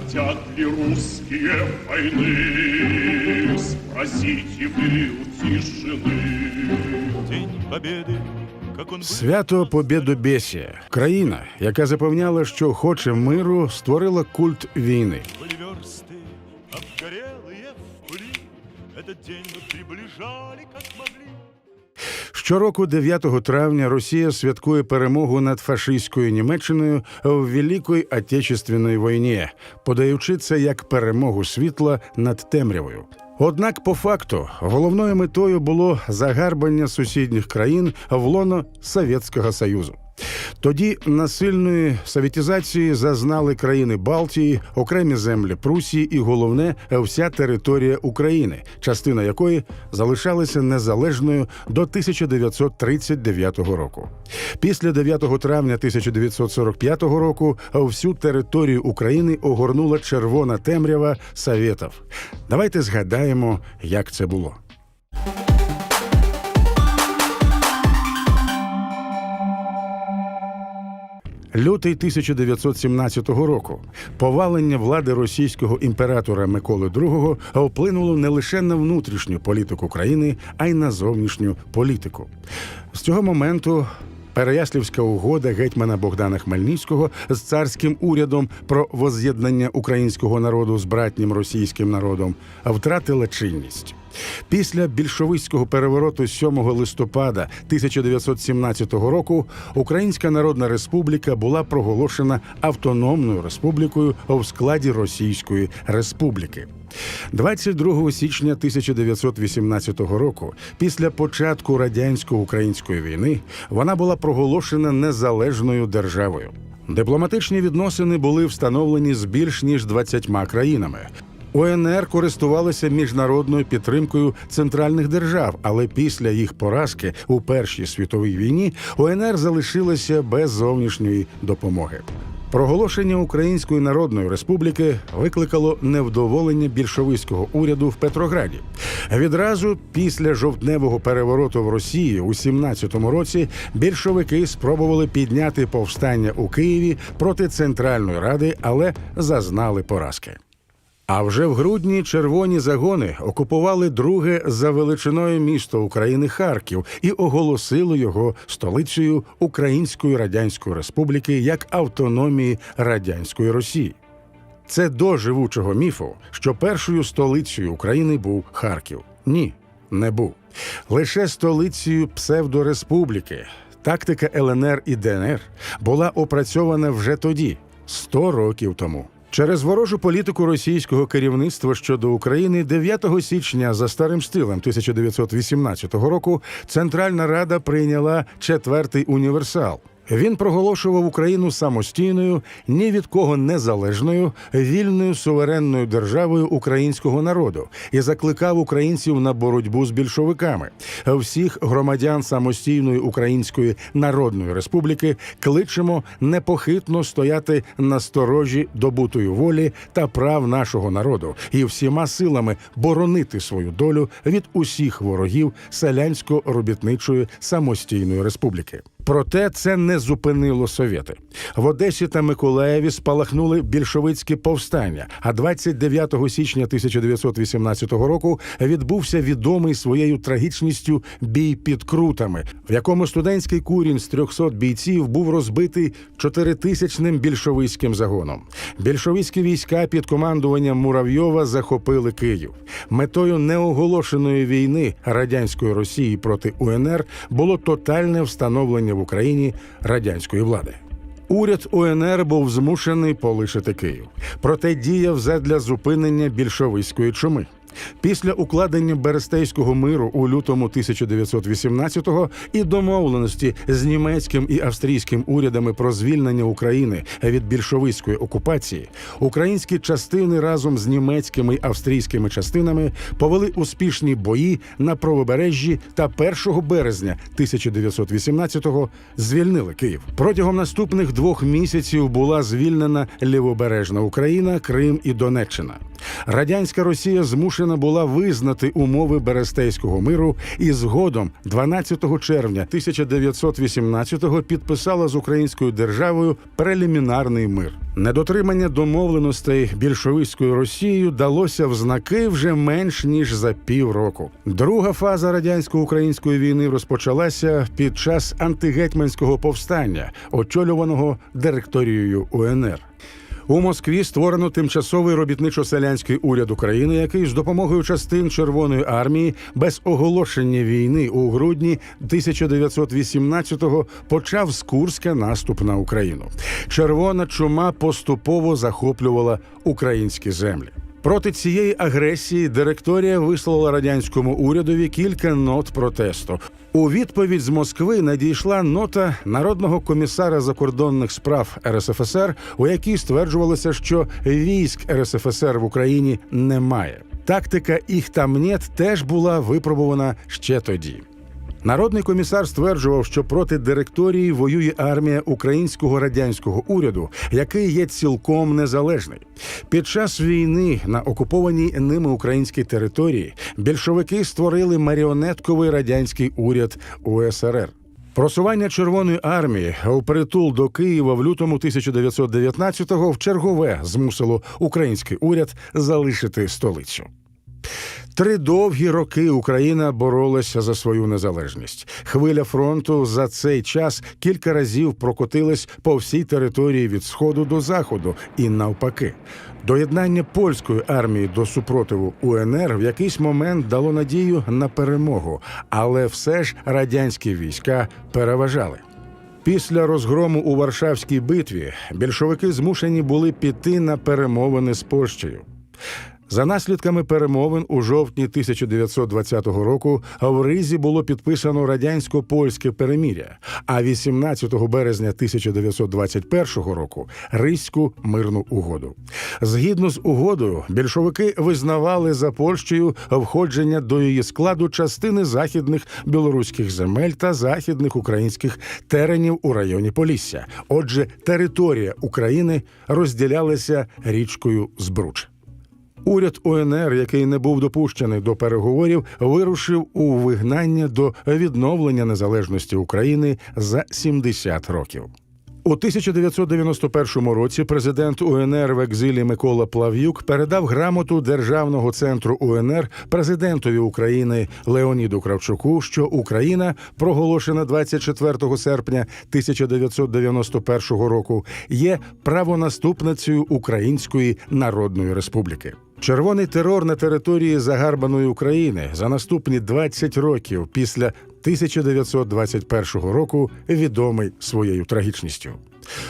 Хотят ли русские войны? Спросите вы у тишины. День Победы, как он был Свято Побєдобєсія. Країна, яка запевняла, що хоче миру, створила культ війни. были версты, обгорелые в пыли. Этот день мы приближали, как могли. Щороку, 9 травня, Росія святкує перемогу над фашистською Німеччиною в Великій Отечественній війні, подаючи це як перемогу світла над темрявою. Однак, по факту, головною метою було загарбання сусідніх країн в лоно Совєтського Союзу. Тоді насильної совєтізації зазнали країни Балтії, окремі землі Прусії і головне вся територія України, частина якої залишалася незалежною до 1939 року. Після 9 травня 1945 року всю територію України огорнула червона темрява Совєтів. Давайте згадаємо, як це було. Лютий 1917 року повалення влади російського імператора Миколи II вплинуло не лише на внутрішню політику країни, а й на зовнішню політику. З цього моменту. Переяслівська угода гетьмана Богдана Хмельницького з царським урядом про воз'єднання українського народу з братнім російським народом втратила чинність. Після більшовицького перевороту 7 листопада 1917 року Українська Народна Республіка була проголошена автономною республікою в складі Російської Республіки. 22 січня 1918 року, після початку радянсько-української війни, вона була проголошена незалежною державою. Дипломатичні відносини були встановлені з більш ніж 20 країнами. УНР користувалися міжнародною підтримкою центральних держав, але після їх поразки у Першій світовій війні УНР залишилася без зовнішньої допомоги. Проголошення Української Народної Республіки викликало невдоволення більшовицького уряду в Петрограді. Відразу після жовтневого перевороту в Росії у 17-му році більшовики спробували підняти повстання у Києві проти Центральної Ради, але зазнали поразки. А вже в грудні червоні загони окупували друге за величиною місто України Харків і оголосили його столицею Української Радянської Республіки як автономії радянської Росії. Це до живучого міфу, що першою столицею України був Харків. Ні, не був. Лише столицею псевдореспубліки. Тактика ЛНР і ДНР була опрацьована вже тоді, 100 років тому. Через ворожу політику російського керівництва щодо України 9 січня за старим стилем 1918 року Центральна Рада прийняла четвертий універсал. Він проголошував Україну самостійною, ні від кого незалежною, вільною суверенною державою українського народу і закликав українців на боротьбу з більшовиками. Всіх громадян самостійної Української Народної Республіки кличемо непохитно стояти на сторожі добутої волі та прав нашого народу і всіма силами боронити свою долю від усіх ворогів селянсько-робітничої самостійної республіки. Проте це не зупинило совєти. В Одесі та Миколаєві спалахнули більшовицькі повстання. А 29 січня 1918 року відбувся відомий своєю трагічністю бій під крутами, в якому студентський курінь з 300 бійців був розбитий чотиритисячним більшовицьким загоном. Більшовицькі війська під командуванням Муравйова захопили Київ. Метою неоголошеної війни радянської Росії проти УНР було тотальне встановлення в Україні радянської влади. Уряд УНР був змушений полишити Київ, проте діяв задля зупинення більшовицької чуми. Після укладення Берестейського миру у лютому 1918-го і домовленості з німецьким і австрійським урядами про звільнення України від більшовицької окупації, українські частини разом з німецькими й австрійськими частинами повели успішні бої на правобережжі та 1 березня 1918-го звільнили Київ. Протягом наступних двох місяців була звільнена лівобережна Україна, Крим і Донеччина. Радянська Росія змушена була визнати умови Берестейського миру і згодом, 12 червня 1918-го, підписала з українською державою прелімінарний мир. Недотримання домовленостей більшовицькою Росією далося в знаки вже менш ніж за півроку. Друга фаза радянсько-української війни розпочалася під час антигетьманського повстання, очолюваного директорією УНР. У Москві створено тимчасовий робітничо-селянський уряд України, який з допомогою частин Червоної армії без оголошення війни у грудні 1918-го почав з Курська наступ на Україну. Червона чума поступово захоплювала українські землі. Проти цієї агресії директорія вислала радянському урядові кілька нот протесту. У відповідь з Москви надійшла нота народного комісара закордонних справ РСФСР, у якій стверджувалося, що військ РСФСР в Україні немає. Тактика «їх там нет» теж була випробувана ще тоді. Народний комісар стверджував, що проти директорії воює армія українського радянського уряду, який є цілком незалежний. Під час війни на окупованій ними українській території більшовики створили маріонетковий радянський уряд УСРР. Просування Червоної армії впритул до Києва в лютому 1919-го в чергове змусило український уряд залишити столицю. Три довгі роки Україна боролася за свою незалежність. Хвиля фронту за цей час кілька разів прокотилась по всій території від сходу до заходу і навпаки. Доєднання польської армії до супротиву УНР в якийсь момент дало надію на перемогу, але все ж радянські війська переважали. Після розгрому у Варшавській битві більшовики змушені були піти на перемовини з Польщею. За наслідками перемовин у жовтні 1920 року в Ризі було підписано радянсько-польське переміря, а 18 березня 1921 року Ризьку мирну угоду. Згідно з угодою, більшовики визнавали за Польщею входження до її складу частини західних білоруських земель та західних українських теренів у районі Полісся. Отже, територія України розділялася річкою Збруч. Уряд УНР, який не був допущений до переговорів, вирушив у вигнання до відновлення незалежності України за 70 років. У 1991 році президент УНР в екзилі Микола Плав'юк передав грамоту Державного центру УНР президентові України Леоніду Кравчуку, що Україна, проголошена 24 серпня 1991 року, є правонаступницею Української Народної Республіки. Червоний терор на території загарбаної України за наступні 20 років після 1921 року відомий своєю трагічністю.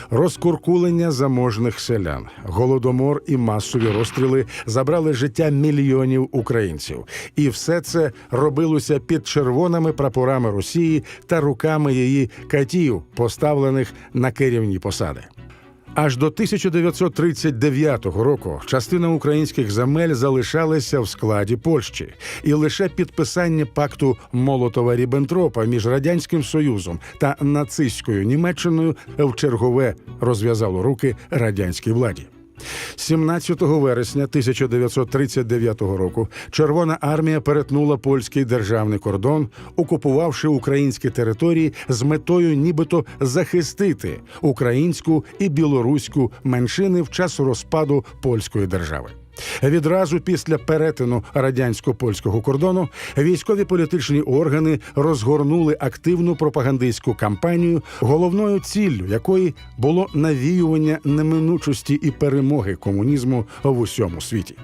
Розкуркулення заможних селян, голодомор і масові розстріли забрали життя мільйонів українців, і все це робилося під червоними прапорами Росії та руками її катів, поставлених на керівні посади. Аж до 1939 року частина українських земель залишалася в складі Польщі, і лише підписання пакту Молотова Ріббентропа між радянським союзом та нацистською Німеччиною в чергове розв'язало руки радянській владі. 17 вересня 1939 року Червона армія перетнула польський державний кордон, окупувавши українські території з метою нібито захистити українську і білоруську меншини в час розпаду польської держави. Відразу після перетину радянсько-польського кордону військові політичні органи розгорнули активну пропагандистську кампанію, головною ціллю якої було навіювання неминучості і перемоги комунізму в усьому світі.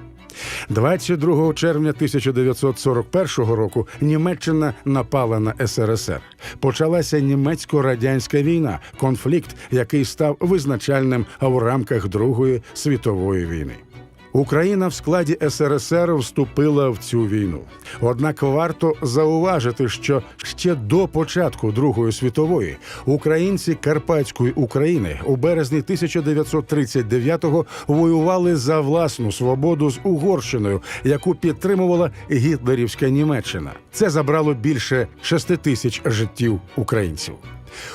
22 червня 1941 року Німеччина напала на СРСР. Почалася німецько-радянська війна, конфлікт, який став визначальним в рамках Другої світової війни. Україна в складі СРСР вступила в цю війну. Однак варто зауважити, що ще до початку Другої світової українці Карпатської України у березні 1939-го воювали за власну свободу з Угорщиною, яку підтримувала гітлерівська Німеччина. Це забрало більше 6 тисяч життів українців.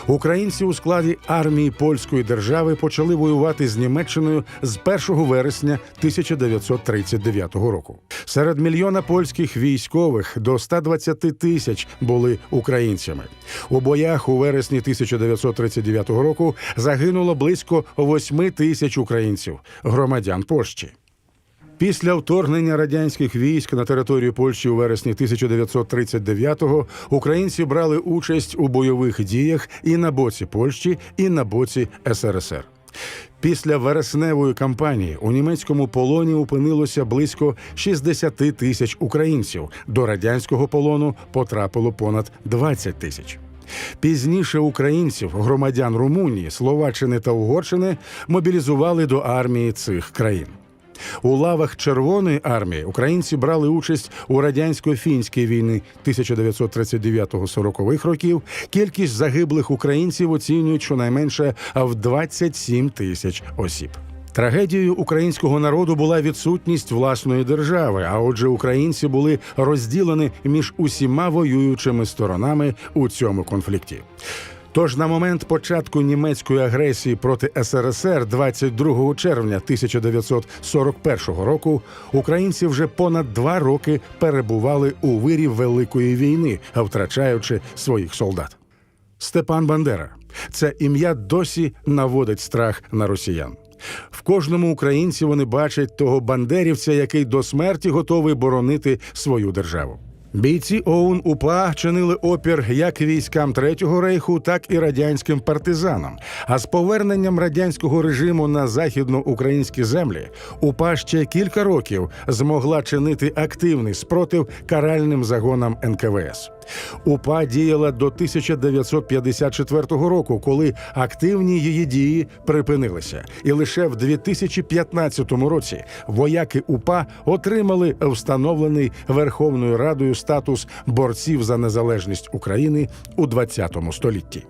Українці у складі армії польської держави почали воювати з Німеччиною з 1 вересня 1939 року. Серед мільйона польських військових до 120 тисяч були українцями. У боях у вересні 1939 року загинуло близько 8 тисяч українців, громадян Польщі. Після вторгнення радянських військ на територію Польщі у вересні 1939-го українці брали участь у бойових діях і на боці Польщі, і на боці СРСР. Після вересневої кампанії у німецькому полоні опинилося близько 60 тисяч українців. До радянського полону потрапило понад 20 тисяч. Пізніше українців, громадян Румунії, Словаччини та Угорщини мобілізували до армії цих країн. У лавах Червоної армії українці брали участь у радянсько-фінській війни 1939-40-х років. Кількість загиблих українців оцінюють щонайменше в 27 тисяч осіб. Трагедією українського народу була відсутність власної держави. А отже, українці були розділені між усіма воюючими сторонами у цьому конфлікті. Тож на момент початку німецької агресії проти СРСР 22 червня 1941 року українці вже понад два роки перебували у вирі великої війни, втрачаючи своїх солдат. Степан Бандера це ім'я досі наводить страх на росіян. В кожному українці вони бачать того бандерівця, який до смерті готовий боронити свою державу. Бійці ОУН УПА чинили опір як військам Третього рейху, так і радянським партизанам. А з поверненням радянського режиму на західноукраїнські землі УПА ще кілька років змогла чинити активний спротив каральним загонам НКВС. УПА діяла до 1954 року, коли активні її дії припинилися, і лише в 2015 році вояки УПА отримали встановлений Верховною Радою статус борців за незалежність України у 20 столітті.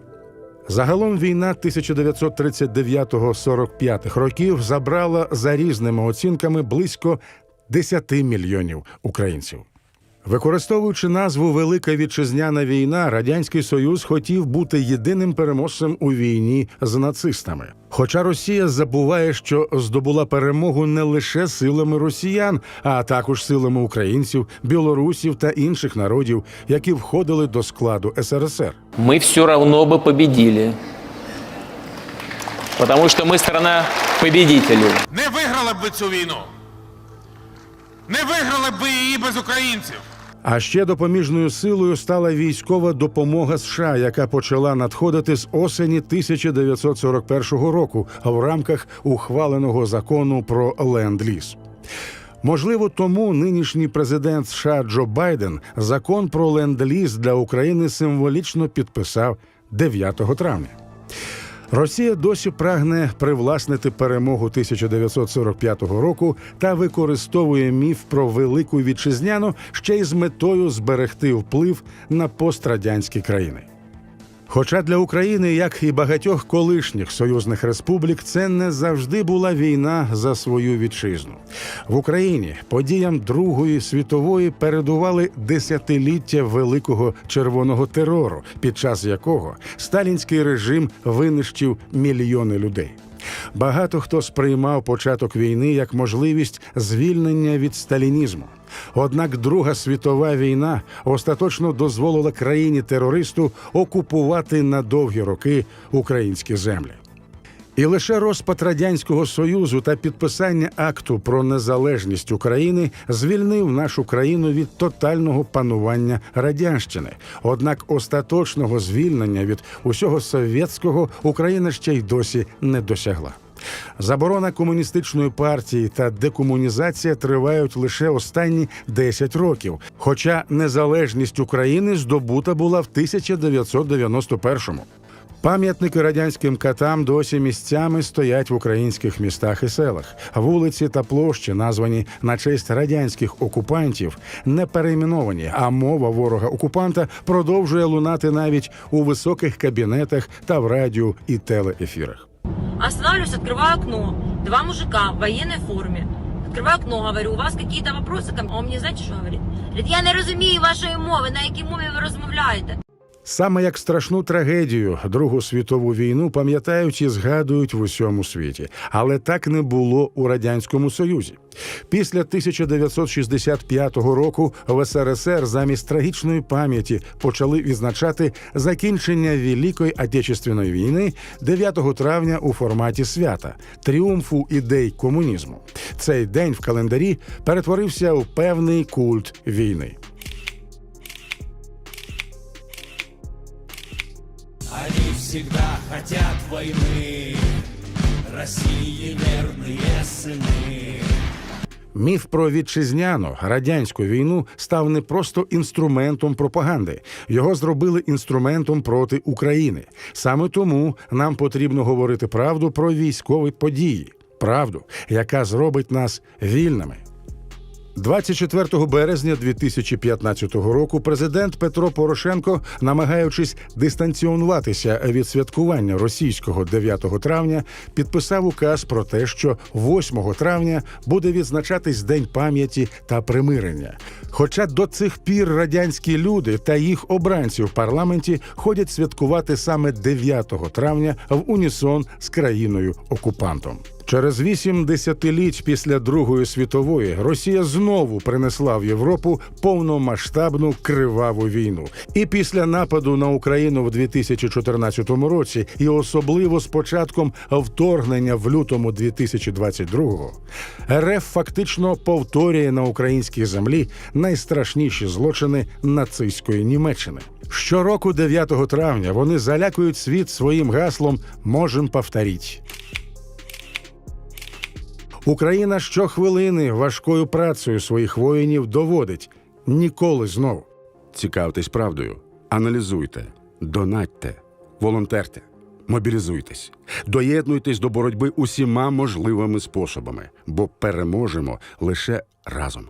Загалом війна 1939-45 років забрала за різними оцінками близько 10 мільйонів українців. Використовуючи назву Велика Вітчизняна війна, радянський союз хотів бути єдиним переможцем у війні з нацистами. Хоча Росія забуває, що здобула перемогу не лише силами росіян, а також силами українців, білорусів та інших народів, які входили до складу СРСР. мы все равно бы победили. Потому что мы страна победителей. не виграли б ви цю війну. Не виграли б ви її без українців. А ще допоміжною силою стала військова допомога США, яка почала надходити з осені 1941 року в рамках ухваленого закону про ленд-ліз. Можливо, тому нинішній президент США Джо Байден закон про ленд-ліз для України символічно підписав 9 травня. Росія досі прагне привласнити перемогу 1945 року та використовує міф про велику вітчизняну ще й з метою зберегти вплив на пострадянські країни. Хоча для України, як і багатьох колишніх союзних республік, це не завжди була війна за свою вітчизну. В Україні подіям Другої світової передували десятиліття великого червоного терору, під час якого сталінський режим винищив мільйони людей. Багато хто сприймав початок війни як можливість звільнення від сталінізму. Однак Друга світова війна остаточно дозволила країні терористу окупувати на довгі роки українські землі. І лише розпад радянського союзу та підписання акту про незалежність України звільнив нашу країну від тотального панування радянщини. Однак остаточного звільнення від усього совєтського Україна ще й досі не досягла. Заборона комуністичної партії та декомунізація тривають лише останні 10 років. Хоча незалежність України здобута була в 1991-му. Пам'ятники радянським катам досі місцями стоять в українських містах і селах. Вулиці та площі, названі на честь радянських окупантів, не перейменовані, а мова ворога окупанта продовжує лунати навіть у високих кабінетах та в радіо і телеефірах. Останавливаюсь, открываю окно. Два мужика в военной форме. Открываю окно, говорю, у вас какие-то вопросы ко мне? А он мне, знаете, что говорит? Говорит, я не розумію вашої мови, на якій мові ви розмовляєте. Саме як страшну трагедію Другу світову війну пам'ятають і згадують в усьому світі, але так не було у радянському союзі. Після 1965 року в СРСР замість трагічної пам'яті почали відзначати закінчення Великої Отечественної війни 9 травня у форматі свята тріумфу ідей комунізму. Цей день в календарі перетворився у певний культ війни. всегда хотят войны, России верные сыны. Міф про вітчизняну радянську війну став не просто інструментом пропаганди, його зробили інструментом проти України. Саме тому нам потрібно говорити правду про військові події, правду, яка зробить нас вільними. 24 березня 2015 року президент Петро Порошенко, намагаючись дистанціонуватися від святкування російського 9 травня, підписав указ про те, що 8 травня буде відзначатись День пам'яті та примирення. Хоча до цих пір радянські люди та їх обранці в парламенті ходять святкувати саме 9 травня в унісон з країною окупантом. Через вісім десятиліть після Другої світової Росія знову принесла в Європу повномасштабну криваву війну. І після нападу на Україну в 2014 році, і особливо з початком вторгнення в лютому 2022-го, РФ фактично повторює на українській землі найстрашніші злочини нацистської Німеччини. Щороку, 9 травня, вони залякують світ своїм гаслом «Можем повторіть». Україна щохвилини важкою працею своїх воїнів доводить. Ніколи знову. Цікавтесь правдою, аналізуйте, донатьте, волонтерте, мобілізуйтесь, доєднуйтесь до боротьби усіма можливими способами, бо переможемо лише разом.